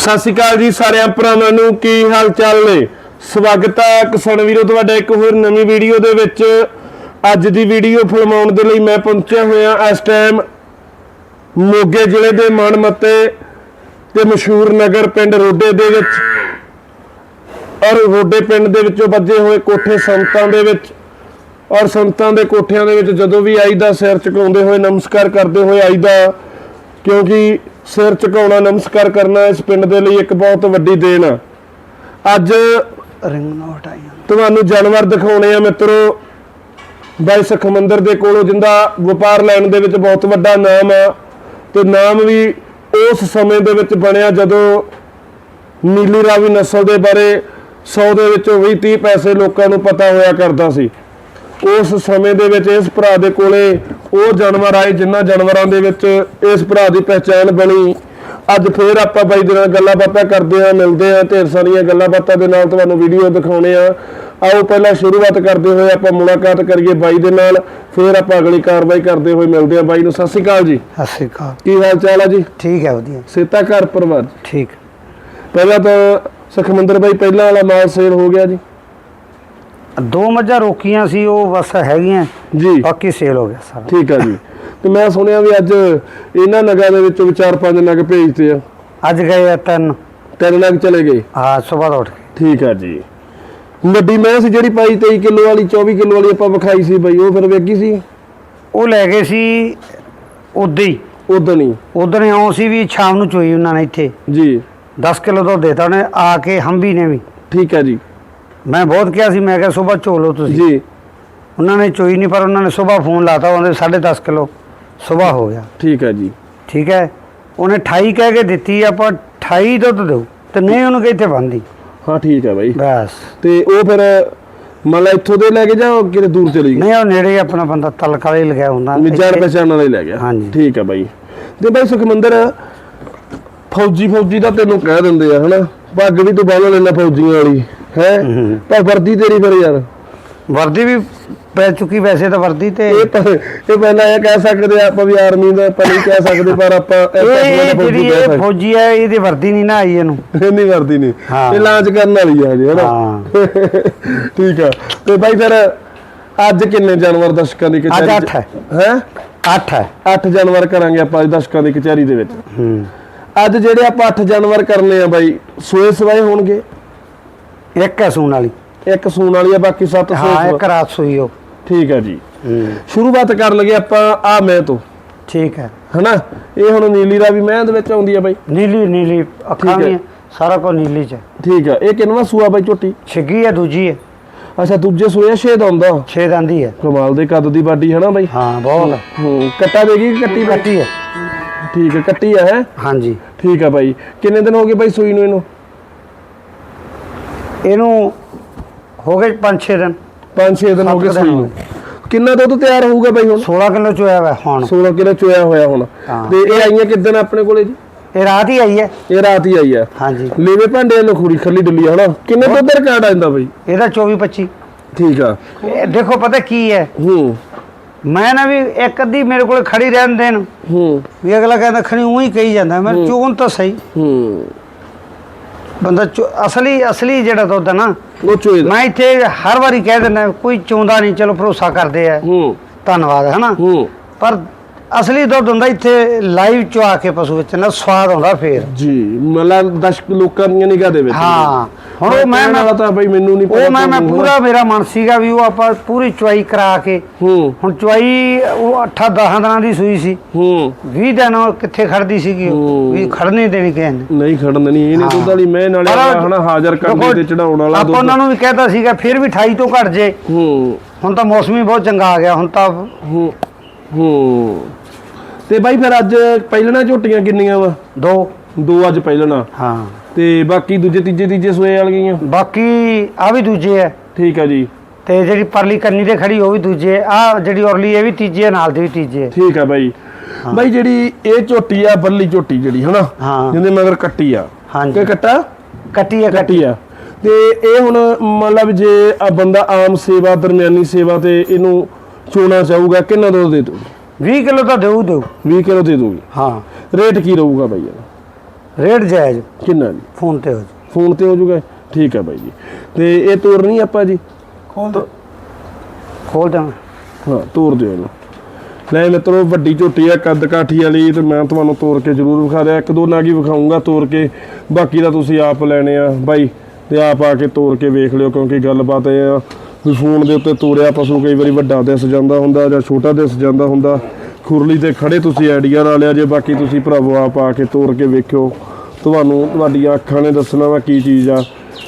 ਸਤਿ ਸ਼੍ਰੀ ਅਕਾਲ ਜੀ ਸਾਰਿਆਂ ਭਰਾਵਾਂ ਨੂੰ, ਕੀ ਹਾਲ ਚਾਲ ਨੇ? ਸਵਾਗਤ ਹੈ ਕਿਸਾਨ ਵੀਰੋ, ਤੁਹਾਡਾ ਇੱਕ ਹੋਰ ਨਵੀਂ ਵੀਡੀਓ ਦੇ ਵਿੱਚ। ਅੱਜ ਦੀ ਵੀਡੀਓ ਫਿਲਮਾਉਣ ਦੇ ਲਈ ਮੈਂ ਪਹੁੰਚਿਆ ਹੋਇਆ ਇਸ ਟਾਈਮ ਮੋਗੇ ਜ਼ਿਲ੍ਹੇ ਦੇ ਮਨਮੱਤੇ ਤੇ ਮਸ਼ਹੂਰ ਨਗਰ ਪਿੰਡ ਰੋਡੇ ਦੇ ਵਿੱਚ। ਔਰ ਰੋਡੇ ਪਿੰਡ ਦੇ ਵਿੱਚੋਂ ਵੱਜੇ ਹੋਏ ਕੋਠੇ ਸੰਤਾਂ ਦੇ ਵਿੱਚ। ਔਰ ਸੰਤਾਂ ਦੇ ਕੋਠਿਆਂ ਦੇ ਵਿੱਚ ਜਦੋਂ ਵੀ ਆਈਦਾ, ਸਿਰ ਝੁਕਾਉਂਦੇ ਹੋਏ ਨਮਸਕਾਰ ਕਰਦੇ ਹੋਏ ਆਈਦਾ, ਕਿਉਂਕਿ ਸਿਰ ਝੁਕਾਉਣਾ ਨਮਸਕਾਰ ਕਰਨਾ ਇਸ ਪਿੰਡ ਦੇ ਲਈ ਇੱਕ ਬਹੁਤ ਵੱਡੀ ਦੇਣ ਆ। ਅੱਜ ਰਿੰਗ ਨਾ ਹਟਾਈਆਂ ਤੁਹਾਨੂੰ ਜਾਨਵਰ ਦਿਖਾਉਣੇ ਆ ਮਿੱਤਰੋ। ਬਾਈ ਸਖਮੰਦਰ ਦੇ ਕੋਲੋਂ ਜਿੰਦਾ ਵਪਾਰ ਲੈਣ ਦੇ ਵਿੱਚ ਬਹੁਤ ਵੱਡਾ ਨਾਮ ਆ। ਤੇ ਨਾਮ ਵੀ ਉਸ ਸਮੇਂ ਦੇ ਵਿੱਚ ਬਣਿਆ ਜਦੋਂ ਨੀਲੀ ਰਾਵੀ ਨਸਲ ਦੇ ਬਾਰੇ 100 ਦੇ ਵਿੱਚੋਂ 20 30 ਪੈਸੇ ਲੋਕਾਂ ਨੂੰ ਪਤਾ ਹੋਇਆ ਕਰਦਾ ਸੀ। ਉਸ ਸਮੇਂ ਦੇ ਵਿੱਚ ਇਸ ਭਰਾ ਦੇ ਕੋਲੇ ਉਹ ਜਾਨਵਰ ਆਏ ਜਿਨ੍ਹਾਂ ਜਾਨਵਰਾਂ ਦੇ ਵਿੱਚ ਇਸ ਭਰਾ ਦੀ ਪਹਿਚਾਣ ਬਣੀ। ਅੱਜ ਫੇਰ ਆਪਾਂ ਬਾਈ ਦੇ ਨਾਲ ਗੱਲਾਂ ਬਾਤਾਂ ਕਰਦੇ ਹਾਂ ਮਿਲਦੇ ਹਾਂ ਢੇਰ ਸਾਰੀਆਂ ਗੱਲਾਂ ਬਾਤਾਂ ਦੇ ਨਾਲ ਤੁਹਾਨੂੰ ਵੀਡੀਓ ਦਿਖਾਉਣੇ ਆ ਆਓ ਪਹਿਲਾਂ ਸ਼ੁਰੂਆਤ ਕਰਦੇ ਹੋਏ ਆਪਾਂ ਮੁਲਾਕਾਤ ਕਰੀਏ ਬਾਈ ਦੇ ਨਾਲ ਫੇਰ ਆਪਾਂ ਅਗਲੀ ਕਾਰਵਾਈ ਕਰਦੇ ਹੋਏ ਮਿਲਦੇ ਹਾਂ ਬਾਈ ਨੂੰ। ਸਤਿ ਸ਼੍ਰੀ ਅਕਾਲ ਜੀ। ਸਤਿ ਸ਼੍ਰੀ ਅਕਾਲ। ਕੀ ਹਾਲ ਚਾਲ ਆ ਜੀ? ਠੀਕ ਹੈ ਵਧੀਆ। ਸੇਤਾ ਘਰ ਪਰਿਵਾਰ। ਠੀਕ। ਪਹਿਲਾਂ ਤਾਂ ਸੁਖਮੰਦਰ ਬਾਈ ਪਹਿਲਾਂ ਵਾਲਾ ਮਾਲ ਸੇਲ ਹੋ ਗਿਆ ਜੀ। ਦੋ ਮੱਝਾਂ ਰੋਕੀਆਂ ਸੀ ਉਹ ਬਸ ਹੈਗੀਆਂ। ਜੀ। ਬਾਕੀ ਸੇਲ ਹੋ ਗਿਆ ਸਾਰਾ। ਠੀਕ ਆ ਜੀ। ਤੇ ਮੈਂ ਸੁਣਿਆ ਵੀ ਅੱਜ ਇਹਨਾਂ ਨਗਾਂ ਦੇ ਵਿੱਚੋਂ ਵੀ ਚਾਰ ਪੰਜ ਨਗ ਭੇਜਤੇ ਆ। ਅੱਜ ਗਏ ਆ ਤਿੰਨ। ਤਿੰਨ ਨਗ ਚਲੇ ਗਏ। ਹਾਂ ਸਵੇਰ ਉੱਠ ਕੇ ਠੀਕ ਆ ਜੀ। ਵੱਡੀ ਮੈਂ ਸੀ ਜਿਹੜੀ ਪਾਈ 23 ਕਿਲੋ ਵਾਲੀ 24 ਕਿਲੋ ਵਾਲੀ ਆਪਾਂ ਵਿਖਾਈ ਸੀ ਬਈ ਉਹ ਫਿਰ ਵੇਗੀ ਸੀ? ਉਹ ਲੈ ਗਏ ਸੀ ਉਦੋਂ ਹੀ। ਉਦੋਂ ਹੀ। ਉਦੋਂ ਹੀ ਆਉਂ ਸੀ ਵੀ ਸ਼ਾਮ ਨੂੰ ਚੋਈ ਉਹਨਾਂ ਨੇ ਇੱਥੇ। ਜੀ। 10 ਕਿਲੋ ਦੁੱਧ ਦੇਤਾ ਉਹਨੇ ਆ ਕੇ ਹੰਬੀ ਨੇ ਵੀ। ਠੀਕ ਆ ਜੀ। ਮੈਂ ਬਹੁਤ ਕਿਹਾ ਸੀ ਮੈਂ ਕਿਹਾ ਸਵੇਰ ਚੋ ਲਓ ਤੁਸੀਂ। ਜੀ। ਉਹਨਾਂ ਨੇ ਚੋਈ ਨਹੀਂ ਪਰ ਉਹਨਾਂ ਨੇ ਸਵੇਰ ਫੋਨ ਲਾਤਾ ਉਹਦੇ 10.5 ਕਿਲੋ ਸਵੇਰ ਹੋ ਗਿਆ। ਠੀਕ ਆ ਜੀ। ਠੀਕ ਹੈ? ਉਹਨੇ 28 ਕਹਿ ਕੇ ਦਿੱਤੀ ਆਪਾਂ 28 ਦੁੱਧ ਦਿਓ ਤੇ ਨਹੀਂ ਉਹਨੂੰ ਕਿੱਥੇ ਬੰਦੀ ਹਾਂ। ਠੀਕ ਆ ਬਾਈ। ਬਸ। ਤੇ ਉਹ ਫਿਰ ਮੰਨ ਲਾ ਇੱਥੋਂ ਦੇ ਲੈ ਕੇ ਜਾਂ ਕਿਤੇ ਦੂਰ ਚਲੀ ਗਈ ਨਹੀਂ ਉਹ ਨੇੜੇ ਹੀ ਆਪਣਾ ਬੰਦਾ ਤਲਕ ਵਾਲੇ ਹੀ ਲਗਾਇਆ ਹੁੰਦਾ। ਵੀ ਜਾਣ ਇੱਥੇ- ਪਛਾਣ ਵਾਲਾ ਹੀ ਲੈ ਗਿਆ। ਹਾਂਜੀ। ਠੀਕ ਆ ਬਾਈ। ਤੇ ਬਾਈ ਸੁਖਮੰਦਰ ਫੌਜੀ ਫੌਜੀ ਦਾ ਤੈਨੂੰ ਕਹਿ ਦਿੰਦੇ ਆ ਹਨਾ? ਪੱਗ ਵੀ ਤੂੰ ਬੰਨ ਲੈਣਾ ਫੌਜੀਆਂ ਵਾਲੀ। ਹੈ। ਪਰ ਵਰਦੀ ਤੇਰੀ ਫਿਰ ਯਾਰ। ਵਰਦੀ ਵੀ ਪੈ ਚੁੱਕੀ ਵੈਸੇ ਤਾਂ ਵਰਦੀ ਤੇ। ਇਹ ਪਰ ਇਹ ਪਹਿਲਾਂ ਇਹ ਕਹਿ ਸਕਦੇ ਆ ਆਪਾਂ ਵੀ ਆਰਮੀ ਦਾ ਆਪਾਂ ਨਹੀਂ ਕਹਿ ਸਕਦੇ ਪਰ ਆਪਾਂ ਇਹ ਜਿਹੜੀ ਇਹ ਫੌਜੀ ਹੈ ਇਹਦੀ ਵਰਦੀ ਨਹੀਂ ਨਾ ਆਈ ਇਹਨੂੰ। ਇਹ ਨਹੀਂ ਵਰਦੀ ਨਹੀਂ। ਹਾਂ। ਇਹ ਲਾਂਚ ਕਰਨ ਵਾਲੀ ਆ ਜੀ ਹਨਾ? ਹਾਂ। ਠੀਕ ਆ। ਤੇ ਬਾਈ ਫਿਰ ਅੱਜ ਕਿੰਨੇ ਜਾਨਵਰ ਦਰਸ਼ਕਾਂ ਦੀ ਕਚਹਿਰੀ ਅੱਠ ਹੈ। ਹੈ? 8 ਹੈ। 8 ਜਾਨਵਰ ਕਰਾਂਗੇ ਆਪਾਂ ਅੱਜ ਦਰਸ਼ਕਾਂ ਦੀ ਕਚਹਿਰੀ ਦੇ ਵਿੱਚ। ਹੂੰ। ਅੱਜ ਜਿਹੜੇ ਆਪਾਂ 8 ਜਾਨਵਰ ਕਰਨੇ ਆ ਬਾਈ ਸੋਏ ਸਵਾਏ ਹੋਣਗੇ। ਇੱਕ ਹੈ ਸੂਣ ਵਾਲੀ। ਇੱਕ ਸੂਣ ਵਾਲੀ ਆ ਬਾਕੀ 7 ਹਾਂ ਇੱਕ ਰਾਤ ਸੂਈ ਉਹ। ਠੀਕ ਆ ਜੀ। ਹੂੰ। ਸ਼ੁਰੂਆਤ ਕਰਨ ਲੱਗੇ ਆਪਾਂ ਆ ਮੈਂ ਤੋਂ। ਠੀਕ ਹੈ। ਹਨਾ? ਇਹ ਹੁਣ ਨੀਲੀ ਦਾ ਵੀ ਮੈਂ ਦੇ ਵਿੱਚ ਆਉਂਦੀ ਆ ਬਾਈ। ਨੀਲੀ ਨੀਲੀ ਅੱਖਾਂ ਹੈ। ਵੀ ਸਾਰਾ ਕੁਝ ਨੀਲੀ ਚ। ਹੈ। ਠੀਕ ਆ ਇਹ ਕਿੰਨਵਾ ਸੂਆ ਬਾਈ ਝੋਟੀ? ਛਿੱਗੀ ਹੈ ਦੂਜੀ ਹੈ। ਅੱਛਾ ਦੂਜੇ ਸੂਏ ਛੇਦ ਆਉਂਦਾ। ਛੇ ਦੰਦੀ ਹੈ। ਕਮਾਲ ਦੇ ਕੱਦ ਦੀ ਬਾਡੀ ਹਨਾ ਬਾਈ? ਹਾਂ ਬਹੁਤ। ਹੂੰ ਕੱਟਾ ਦੇਗੀ ਕੱਟੀ ਕੱਟੀ ਹੈ। ਠੀਕ ਆ ਕੱਟੀ ਹੈ ਹਾਂਜੀ। ਠੀਕ ਆ ਬਾਈ। ਕਿੰਨੇ ਦਿਨ ਹੋ ਗਏ ਬਾਈ ਸੂਈ ਨੂੰ ਇਹਨੂੰ? ਇਹਨੂੰ ਹੋ ਗਏ 5-6 ਦਿਨ। 5-6 ਦਿਨ ਹੋ ਗਏ ਸੂਈ ਹੋ ਨੂੰ। ਕਿੰਨਾ ਦੁੱਧ ਤਿਆਰ ਹੋਊਗਾ ਬਾਈ ਹੁਣ? 16 ਕਿਲੋ ਚੋਇਆ ਵਾ ਹੁਣ। 16 ਕਿਲੋ ਚੋਇਆ ਹੋਇਆ ਹੁਣ। ਹਾਂ। ਤੇ ਇਹ ਆਈਆਂ ਕਿਦਾਂ ਆਪਣੇ ਕੋਲੇ ਜੀ? ਇਹ ਰਾਤ ਹੀ ਆਈ ਹੈ। ਇਹ ਰਾਤ ਹੀ ਆਈ ਆ ਹਾਂਜੀ। ਲੇਵੇ ਭਾਂਡੇ ਨੂੰ ਖੂਰੀ ਖੱਲੀ ਡੁੱਲੀ ਹਨਾ? ਕਿੰਨੇ ਦੁੱਧ ਰਿਕਾਰਡ ਆਂਦਾ ਬਾਈ? ਇਹਦਾ 24 25 ਠੀਕ ਆ। ਦੇਖੋ ਪਤਾ ਕੀ ਹੈ? ਹੂੰ। ਮੈਂ ਨਾ ਵੀ ਇੱਕ ਅੱਧੀ ਮੇਰੇ ਕੋਲ ਖੜੀ ਰਹਿਣ ਦੇਣ। ਹੂੰ। ਵੀ ਅਗਲਾ ਕਹਿੰਦਾ ਖਣੀ ਉਹੀ ਕਹੀ ਜਾਂਦਾ। ਮੈਂ ਚੋਣ ਤਾਂ ਸਹੀ। ਹੂੰ। ਬੰਦਾ ਚੋ- ਅਸਲੀ ਅਸਲੀ ਜਿਹੜਾ ਦੁੱਧ ਹੈ ਨਾ ਉਹ ਚੋਏ ਦਾ। ਮੈਂ ਇੱਥੇ ਹਰ ਵਾਰੀ ਕਹਿ ਦਿੰਦਾ ਕੋਈ ਚੋਂਦਾ ਨਹੀਂ ਚਲੋ ਭਰੋਸਾ ਕਰਦੇ ਆ। ਹੂੰ। ਧੰਨਵਾਦ ਹੈ ਨਾ? ਹੂੰ। ਪਰ ਅਸਲੀ ਦੁੱਧ ਹੁੰਦਾ ਇੱਥੇ ਲਾਈਵ ਚਵਾ ਕੇ ਪਸ਼ੂ ਵਿੱਚ ਨਾ ਸਵਾਦ ਆਉਂਦਾ ਫੇਰ। ਜੀ ਮਤਲਬ ਦਰਸ਼ਕ ਲੋਕਾਂ ਦੀਆਂ ਨਿਗਾਹ ਦੇ ਵਿੱਚ ਹਾਂ ਹੁਣ ਉਹ ਮੈਂ ਵਾਲਾ ਤਾਂ ਬਾਈ ਮੈਨੂੰ ਨਹੀਂ ਉਹ ਮੈਂ ਮੈਂ ਪੂਰਾ ਮੇਰਾ ਮਨ ਸੀਗਾ ਵੀ ਉਹ ਆਪਾਂ ਪੂਰੀ ਚੁਆਈ ਕਰਾ ਕੇ ਹੂੰ। ਹੁਣ ਚੁਆਈ ਉਹ 8 10 ਦਿਨਾਂ ਦੀ ਸੂਈ ਸੀ। ਹੂੰ। 20 ਦਿਨ ਉਹ ਕਿੱਥੇ ਖੜਦੀ ਸੀਗੀ। ਵੀ ਖੜ ਨਹੀਂ ਦੇਣੀ ਕਿਸੇ ਨੇ। ਨਹੀਂ ਖੜਨ ਨਹੀਂ ਇਹਨੇ। ਦੁੱਧ ਵਾਲੀ ਮੈਂ ਨਾਲੇ ਹਨਾ ਹਾਜ਼ਰ ਕਰਨੇ ਤੇ ਚੜਾਉਣ ਵਾਲਾ ਆਪਾਂ ਉਹਨਾਂ ਨੂੰ ਵੀ ਕਹਿਤਾ ਸੀਗਾ ਫਿਰ ਵੀ 28 ਤੋਂ ਘਟ ਜੇ। ਹੂੰ। ਹੁਣ ਤਾਂ ਮੌਸਮ ਹੀ ਬਹੁਤ ਚੰਗਾ ਆ ਗਿਆ ਹੁਣ ਤਾਂ ਹੂੰ। ਹੂੰ। ਤੇ ਬਾਈ ਫਿਰ ਅੱਜ ਪਹਿਲਣਾ ਝੋਟੀਆਂ ਕਿੰਨੀਆਂ ਵਾ? ਦੋ। ਦੋ ਅੱਜ ਪਹਿਲਣਾ। ਹਾਂ। ਤੇ ਬਾਕੀ ਦੂਜੇ ਤੀਜੇ ਤੀਜੇ ਸੋਏ ਵਾਲੀਆਂ? ਬਾਕੀ ਆ ਵੀ ਦੂਜੇ ਹੈ ਠੀਕ ਆ ਜੀ। ਤੇ ਜਿਹੜੀ ਪਰਲੀ ਕੰਨੀ ਤੇ ਖੜੀ ਉਹ ਵੀ ਦੂਜੇ। ਆ ਜਿਹੜੀ ਔਰਲੀ ਇਹ ਵੀ ਤੀਜੇ ਨਾਲ ਦੀ ਵੀ ਤੀਜੇ। ਠੀਕ ਆ ਬਾਈ। ਬਾਈ ਜਿਹੜੀ ਇਹ ਝੋਟੀ ਆ ਬੱਲੀ ਝੋਟੀ ਜਿਹੜੀ ਹਨਾ? ਹਾਂ। ਜਿਹਦੇ ਮਗਰ ਕੱਟੀ ਆ। ਹਾਂਜੀ। ਕਿ ਕੱਟਾ? ਕੱਟੀ ਕੱਟੀ ਕੱਟੀ। ਆ। ਤੇ ਇਹ ਹੁਣ ਮਤਲਬ ਜੇ ਆ ਬੰਦਾ ਆਮ ਸੇਵਾ ਦਰਮਿਆਨੀ ਸੇਵਾ ਤੇ ਇਹਨੂੰ ਚੋਣਾ ਚਾਹੂਗਾ ਕਿੰਨਾ ਦੁੱਧ ਦੇ ਦੂ 20 ਕਿਲੋ ਤਾਂ ਦੇਊ ਦੇਊ। 20 ਕਿਲੋ ਦੇ ਦੂਗੀ ਹਾਂ। ਰੇਟ ਕੀ ਰਹੂਗਾ ਬਾਈ ਇਹਦਾ? ਰੇਟ ਜਾਇਜ਼। ਕਿੰਨਾ ਜੀ? ਫੋਨ ਤੇ ਹੋ ਜੀ ਫੋਨ ਤੇ ਹੋ ਜਾਊਗਾ? ਠੀਕ ਹੈ ਬਾਈ ਜੀ। ਤੇ ਇਹ ਤੋਰਨੀ ਆਪਾਂ ਜੀ? ਖੋਲ ਦੋ। ਖੋਲ ਦਾਂ ਹਾਂ ਤੋਰ ਦਿਓ ਇਹਨੂੰ। ਲੈ ਮਿੱਤਰੋ ਵੱਡੀ ਝੋਟੀ ਆ ਕੱਦ ਕਾਠੀ ਵਾਲੀ ਤੇ ਮੈਂ ਤੁਹਾਨੂੰ ਤੋਰ ਕੇ ਜ਼ਰੂਰ ਵਿਖਾ ਦਿਆ। ਇੱਕ ਦੋ ਨਾਗ ਵਿਖਾਉਂਗਾ ਤੋਰ ਕੇ। ਬਾਕੀ ਦਾ ਤੁਸੀਂ ਆਪ ਲੈਣੇ ਆ ਬਾਈ ਤੇ ਆਪ ਆ ਕੇ ਤੋਰ ਕੇ ਵੇਖ ਲਿਓ ਕਿਉਂਕਿ ਗੱਲਬਾਤ ਇਹ ਆ ਵੀ ਫੋਨ ਦੇ ਉੱਤੇ ਤੋਰਿਆ ਪਸ਼ੂ ਕਈ ਵਾਰੀ ਵੱਡਾ ਦਿਸ ਜਾਂਦਾ ਹੁੰਦਾ ਜਾਂ ਛੋਟਾ ਦਿਸ ਜਾਂਦਾ ਹੁੰਦਾ। ਖੁਰਲੀ ਤੇ ਖੜੇ ਤੁਸੀਂ ਆਈਡੀਆ ਲਾ ਲਿਆ ਜੇ ਬਾਕੀ ਤੁਸੀਂ ਭਰਾਵੋ ਆਪ ਆ ਕੇ ਤੋਰ ਕੇ ਵੇਖਿਓ। ਤੁਹਾਨੂੰ ਤੁਹਾਡੀਆਂ ਅੱਖਾਂ ਨੇ ਦੱਸਣਾ ਵਾ ਕੀ ਚੀਜ਼ ਆ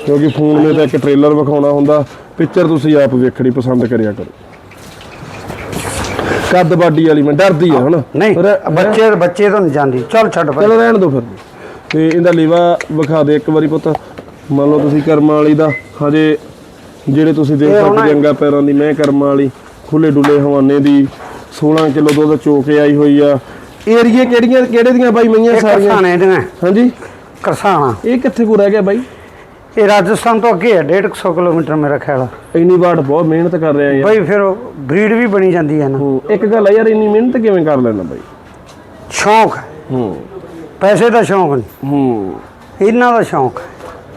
ਕਿਉਂਕਿ ਫੋਨ ਨੇ ਤਾਂ ਇੱਕ ਟ੍ਰੇਲਰ ਵਿਖਾਉਣਾ ਹੁੰਦਾ। ਪਿਕਚਰ ਤੁਸੀਂ ਆਪ ਵੇਖਣੀ ਪਸੰਦ ਕਰਿਆ ਕਰੋ। ਕੱਦ ਬਾਡੀ ਵਾਲੀ ਮੈਂ ਡਰਦੀ ਆ ਹਨਾ? ਨਹੀਂ ਬੱਚੇ ਬੱਚੇ ਤੋਂ ਨਹੀਂ ਜਾਂਦੀ। ਚੱਲ ਛੱਡ। ਚਲੋ ਰਹਿਣ ਦੋ ਫਿਰ। ਤੇ ਇਹਦਾ ਲੇਵਾ ਵਿਖਾ ਦੇ ਇੱਕ ਵਾਰੀ ਪੁੱਤ। ਮੰਨ ਲਓ ਤੁਸੀਂ ਕਰਮਾਂ ਵਾਲੀ ਦਾ ਹਜੇ ਜਿਹੜੇ ਤੁਸੀਂ ਦੇਖ ਸਕਦੇ ਜੰਗਾ ਪੈਰਾਂ ਦੀ ਮੈਂ ਕਰਮਾਂ ਵਾਲੀ ਖੁੱਲੇ ਡੁੱਲੇ ਹਵਾਨੇ ਦੀ 16 ਕਿਲੋ ਦੁੱਧ ਚੋ ਕੇ ਆਈ ਹੋਈ ਆ। ਏਰੀਏ ਕਿਹੜੀਆਂ ਕਿਹੜੇ ਦੀਆਂ ਬਾਈ ਮਈਆਂ ਸਾਰੀਆਂ? ਕਰਸਾਣੇ ਦੀਆਂ ਹਾਂਜੀ? ਕਰਸਾਣਾ ਇਹ ਕਿੱਥੇ ਕੋ ਰਹਿ ਗਿਆ ਬਾਈ? ਇਹ ਰਾਜਸਥਾਨ ਤੋਂ ਅੱਗੇ ਹੈ 150 ਕਿਲੋਮੀਟਰ ਮੇਰਾ ਖਿਆਲ ਆ। ਇੰਨੀ ਵਾਟ ਬਹੁਤ ਮਿਹਨਤ ਕਰ ਰਿਹਾ ਯਾਰ। ਬਈ ਫਿਰ ਬਰੀਡ ਵੀ ਬਣੀ ਜਾਂਦੀ ਹੈ ਨਾ। ਇੱਕ ਗੱਲ ਆ ਯਾਰ ਇੰਨੀ ਮਿਹਨਤ ਕਿਵੇਂ ਕਰ ਲੈਣਾ ਬਾਈ? ਸ਼ੌਂਕ ਹੈ। ਹੂੰ। ਪੈਸੇ ਦਾ ਸ਼ੌਂਕ ਨਹੀਂ। ਹੂੰ। ਇਹਨਾਂ ਦਾ ਸ਼ੌਂਕ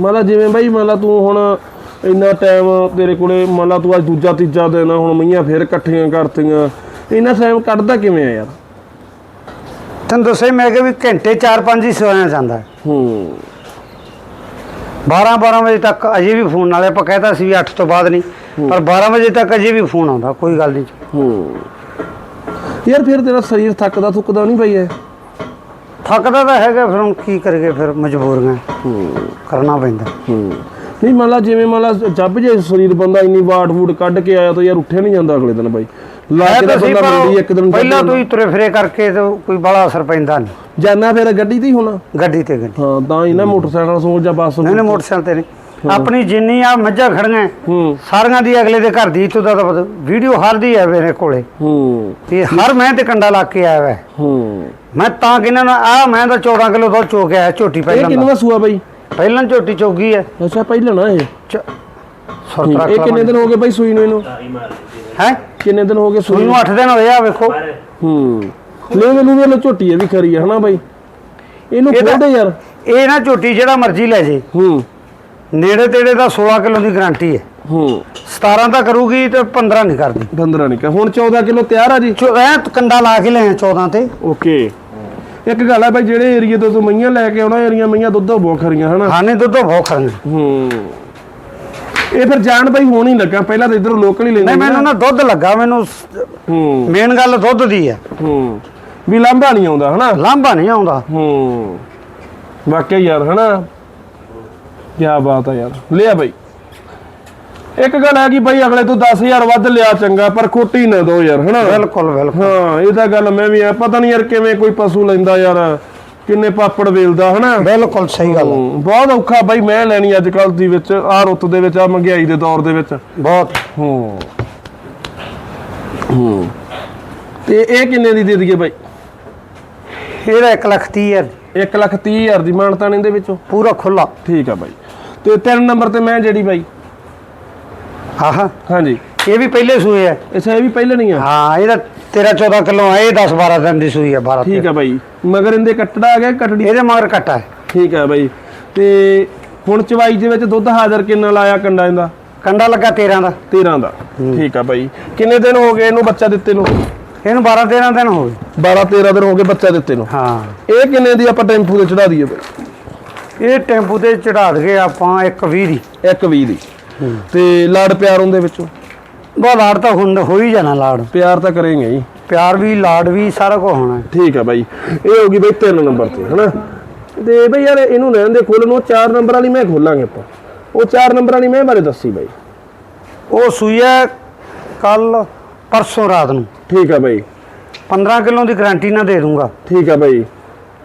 ਮਤਲਬ ਜਿਵੇਂ ਬਾਈ ਮੰਨ ਲਾ ਤੂੰ ਹੁਣ ਇੰਨਾ ਟਾਈਮ ਤੇਰੇ ਕੋਲੇ ਮੰਨ ਲਾ ਤੂੰ ਅੱਜ ਦੂਜਾ ਤੀਜਾ ਦਿਨ ਆ, ਹੁਣ ਮਈਆਂ ਫੇਰ ਇਕੱਠੀਆਂ ਕਰਤੀਆਂ। ਇੰਨਾ ਟਾਈਮ ਕੱਢਦਾ ਕਿਵੇਂ ਆ ਯਾਰ? ਤੈਨੂੰ ਦੱਸੇ ਮੈਂ ਕਿ ਵੀ ਘੰਟੇ 4-5 ਹੀ ਸੋਇਆ ਜਾਂਦਾ। ਹੈ। ਹੂੰ 12-12 ਵਜੇ ਤੱਕ ਅਜੇ ਵੀ ਫੋਨ ਨਾਲੇ ਆਪਾਂ ਕਹਿਤਾ ਸੀ ਵੀ 8 ਤੋਂ ਬਾਅਦ ਨਹੀਂ ਪਰ 12 ਵਜੇ ਤੱਕ ਅਜੇ ਵੀ ਫੋਨ ਆਉਂਦਾ ਕੋਈ ਗੱਲ ਨਹੀਂ। ਹੂੰ। ਯਾਰ ਫਿਰ ਤੇਰਾ ਸਰੀਰ ਥੱਕਦਾ ਥੁੱਕਦਾ ਨਹੀਂ ਪਈ ਐ ਥੱਕਦਾ ਤਾਂ ਹੈਗਾ ਫਿਰ ਹੁਣ ਕੀ ਕਰਗੇ ਫਿਰ ਮਜਬੂਰੀਆਂ ਹੂੰ। ਕਰਨਾ ਪੈਂਦਾ। ਹੂੰ। ਨਹੀਂ ਮੰਨ ਲਾ ਜਿਵੇਂ ਮੰਨ ਲਾ ਜੱਬ ਜੇ ਸਰੀਰ ਬੰਦਾ ਇੰਨੀ ਵਾਟ ਵੂਟ ਕੱਢ ਕੇ ਆਇਆ ਤਾਂ ਯਾਰ ਉੱਠਿਆ ਨਹੀਂ ਜਾਂਦਾ ਅਗਲੇ ਦਿਨ ਬਾਈ। ਲਾ ਹੈ ਕੇ ਤਾਂ ਤਾਂ ਸਹੀ ਬੰਦਾ ਮੰਡੀ ਇੱਕ ਦਿਨ ਪਹਿਲਾਂ ਤੋਂ ਹੀ ਤੁਰੇ ਫਿਰੇ ਕਰਕੇ ਤਾਂ ਕੋਈ ਬੜਾ ਅਸਰ ਪੈਂਦਾ ਨਹੀਂ। ਜਾਨਾ ਫਿਰ ਗੱਡੀ ਤੇ ਹੀ ਹੋਣਾ। ਗੱਡੀ ਤੇ ਗੱਡੀ। ਹਾਂ ਤਾਂ ਹੀ ਨਾ ਮੋਟਰਸਾਈਕਲ ਸੋਚ ਜਾਂ ਬੱਸ ਨਹੀਂ ਨਹੀਂ ਮੋਟਰਸਾਈਕਲ ਤੇ ਨਹੀਂ। ਆਪਣੀ ਜਿੰਨੀ ਆ ਮੱਝਾਂ ਖੜੀਆਂ ਸਾਰੀਆਂ ਦੀ ਅਗਲੇ ਦੇ ਘਰ ਦੀ ਇੱਥੋਂ ਦਾ ਤਾਂ ਵੀਡੀਓ ਹਰ ਦੀ ਹੈ ਮੇਰੇ ਕੋਲੇ। ਹੂੰ। ਤੇ ਹਰ ਮੈਂ ਤੇ ਕੰਡਾ ਲਾ ਕੇ ਆਇਆ ਵੈ। ਹੂੰ। ਮੈਂ ਤਾਂ ਕਿਨਾਂ ਨਾ ਆ ਮੈਂ ਤਾਂ 14 ਕਿਲੋ ਦੁੱਧ ਚੋ ਕੇ ਆਇਆ ਝੋਟੀ ਇਹ ਪਹਿਲਾਂ ਦਾ। ਕਿੰਨਵਾ ਸੂਆ ਬਾਈ? ਪਹਿਲਾਂ ਝੋਟੀ ਚੋਗੀ ਹੈ ਅੱਛਾ ਪਹਿਲਾਂ ਨਾ ਇਹ। ਚ- ਇਹ ਕਿੰਨੇ ਦਿਨ ਹੋ ਗਏ ਬਾਈ ਸੂਈ ਨੂੰ ਇਹਨੂੰ? ਹੈ। ਕਿੰਨੇ ਦਿਨ ਹੋ ਗਏ ਸੂਈ ਸੂਈ ਨੂੰ 8 ਦਿਨ ਹੋਏ ਆ ਵੇਖੋ। ਹੂੰ। ਲੈ ਮੈਨੂੰ ਵੀ ਝੋਟੀ ਇਹ ਵੀ ਖਰੀ ਹੈ ਹਨਾ ਬਾਈ? ਇਹਨੂੰ ਇਹ ਤਾਂ- ਯਾਰ। ਇਹ ਨਾ ਝੋਟੀ ਜਿਹੜਾ ਮਰਜ਼ੀ ਲੈ ਜੇ। ਹੂੰ। ਨੇੜੇ ਤੇੜੇ ਦਾ 16 ਕਿਲੋ ਦੀ ਗਾਰੰਟੀ ਹੈ ਹੂੰ। 17 ਤਾਂ ਕਰੂਗੀ ਤੇ 15 ਨਹੀਂ ਕਰਦੀ। ਬੰਦਰਾ ਨਹੀਂ ਹੁਣ 14 ਕਿਲੋ ਤਿਆਰ ਆ ਜੀ? ਚੋ ਐ ਕੰਡਾ ਲਾ ਕੇ ਲੈ 14 ਤੇ। ਓਕੇ। ਇੱਕ ਗੱਲ ਆ ਬਾਈ ਜਿਹੜੇ ਏਰੀਏ ਤੋਂ ਤੂੰ ਮਈਆਂ ਲੈ ਕੇ ਆਉਣਾ ਏਰੀਆ ਮਈਆਂ ਦੁੱਧ ਬਹੁਤ ਖਰੀਆਂ ਹਨਾ? ਖਾਣੇ ਦੁੱਧੋਂ ਬਹੁਤ ਖੜਨ ਹੂੰ। ਇਹ ਫਿਰ ਜਾਣ ਬਾਈ ਹੋਣ ਹੀ ਲੱਗਾ। ਪਹਿਲਾਂ ਤਾਂ ਇਧਰੋਂ ਲੋਕਲ ਹੀ ਲੈਂਦੇ ਨਹੀਂ ਮੈਨੂੰ ਨਾ ਦੁੱਧ ਲੱਗਾ ਮੈਨੂੰ ਹੂੰ। ਮੇਨ ਗੱਲ ਦੁੱਧ ਦੀ ਹੈ ਹੂੰ। ਵੀ ਲਾਂਭਾ ਨਹੀਂ ਆਉਂਦਾ ਹਨਾ? ਲਾਂਭਾ ਨਹੀਂ ਆਉਂਦਾ। ਹੂੰ। ਵਾਕਿਆ ਯਾਰ ਹਨਾ? ਕੀ ਬਾਤ ਆ ਯਾਰ। ਲਿਆ ਬਾਈ। ਇੱਕ ਗੱਲ ਹੈ ਕਿ ਬਾਈ ਅਗਲੇ ਤੋਂ 10000 ਵੱਧ ਲਿਆ ਚੰਗਾ ਪਰ ਖੋਟੀ ਨਾ ਦੋ ਯਾਰ ਹਨਾ? ਬਿਲਕੁਲ ਬਿਲਕੁਲ। ਹਾਂ ਇਹ ਤਾਂ ਗੱਲ ਮੈਂ ਵੀ ਆ ਪਤਾ ਨਹੀਂ ਯਾਰ ਕਿਵੇਂ ਕੋਈ ਪਸ਼ੂ ਲੈਂਦਾ ਯਾਰ ਕਿੰਨੇ ਪਾਪੜ ਵੇਲਦਾ ਹਨਾ? ਬਿਲਕੁਲ ਸਹੀ ਗੱਲ ਬਹੁਤ ਔਖਾ ਬਾਈ ਮੈਂ ਲੈਣੀ ਅੱਜ ਕੱਲ ਦੀ ਵਿੱਚ ਆ ਰੁੱਤ ਦੇ ਵਿੱਚ ਆ ਮਹਿੰਗਾਈ ਦੇ ਦੌਰ ਦੇ ਵਿੱਚ। ਬਹੁਤ। ਹੂੰ ਹੂੰ। ਤੇ ਇਹ ਕਿੰਨੇ ਦੀ ਦੇ ਦਈਏ ਬਾਈ? ਇਹਦਾ 1 ਲੱਖ 30 ਹਜ਼ਾਰ 1 ਲੱਖ 30 ਹਜ਼ਾਰ ਦੀ ਮਾਨਤਾਨ ਇਹਦੇ ਵਿੱਚੋਂ? ਪੂਰਾ ਖੁੱਲਾ ਠੀਕ ਆ ਬਾਈ। ਤੇ ਤਿੰਨ ਨੰਬਰ ਤੇ ਮੈਂ ਜਿਹੜੀ ਬਾਈ ਆਹ ਹਾਂਜੀ। ਇਹ ਵੀ ਪਹਿਲੇ ਸੂਏ ਹੈ ਅੱਛਾ ਇਹ ਵੀ ਪਹਿਲੇ ਨਹੀਂ ਆ? ਹਾਂ ਇਹਦਾ 13 14 ਕਿਲੋ ਹੈ ਇਹ 10 12 ਦਿਨ ਦੀ ਸੂਈ ਹੈ 12 ਠੀਕ ਆ ਬਾਈ। ਮਗਰ ਇਹਦੇ ਕੱਟੜਾ ਆ ਗਿਆ ਕਟੜੀ? ਇਹਦੇ ਮਗਰ ਕੱਟਾ ਹੈ ਠੀਕ ਆ ਬਾਈ। ਤੇ ਹੁਣ ਚਵਾਈ ਦੇ ਵਿੱਚ ਦੁੱਧ ਹਾਜ਼ਰ ਕਿੰਨਾ ਲਾਇਆ ਕੰਡਾ ਇਹਦਾ? ਕੰਡਾ ਲੱਗਾ 13 ਦਾ। 13 ਦਾ। ਠੀਕ ਆ ਬਾਈ। ਕਿੰਨੇ ਦਿਨ ਹੋ ਗਏ ਇਹਨੂੰ ਬੱਚਾ ਦਿੱਤੇ ਨੂੰ? ਇਹਨੂੰ 12 13 ਦਿਨ ਹੋ ਗਏ। 12 13 ਦਿਨ ਹੋ ਗਏ ਬੱਚਾ ਦਿੱਤੇ ਨੂੰ। ਹਾਂ। ਇਹ ਕਿੰਨੇ ਦੀ ਆਪਾਂ ਟੈਂਪੂ ਤੇ ਚੜਾ ਦਈਏ ਬਾਈ? ਇਹ ਟੈਂਪੂ ਤੇ ਚੜਾ ਦਗੇ ਆਪਾਂ 120 ਦੀ। ਇੱਕ 20 ਦੀ। ਤੇ ਲਾੜ ਪਿਆਰ ਉਹਦੇ ਵਿੱਚੋਂ? ਬਹੁਤ ਲਾੜ ਤਾਂ ਹੁਣ ਹੋ ਹੀ ਜਾਣਾ ਲਾੜ। ਪਿਆਰ ਤਾਂ ਕਰੇਂਗੇ ਹੀ ਪਿਆਰ ਵੀ ਲਾੜ ਵੀ ਸਾਰਾ ਕੁਝ ਹੋਣਾ। ਠੀਕ ਆ ਬਾਈ। ਇਹ ਹੋ ਗਈ ਬਾਈ 3 ਨੰਬਰ ਤੇ ਹਨਾ? ਤੇ ਬਈ ਯਾਰ ਇਹਨੂੰ ਰਹਿਣ ਦੇ ਖੋਲਣ ਨੂੰ 4 ਨੰਬਰ ਵਾਲੀ ਮੈਂ ਖੋਲਾਂਗੇ ਆਪਾਂ। ਉਹ 4 ਨੰਬਰ ਵਾਲੀ ਮੈਂ ਬਾਰੇ ਦੱਸੀ ਬਾਈ। ਉਹ ਸੂਈ ਹੈ ਕੱਲ ਪਰਸੋਂ ਰਾਤ ਨੂੰ। ਠੀਕ ਆ ਬਾਈ। 15 ਕਿਲੋ ਦੀ ਗਾਰੰਟੀ ਨਾ ਦੇ ਦੂੰਗਾ। ਠੀਕ ਆ ਬਾਈ।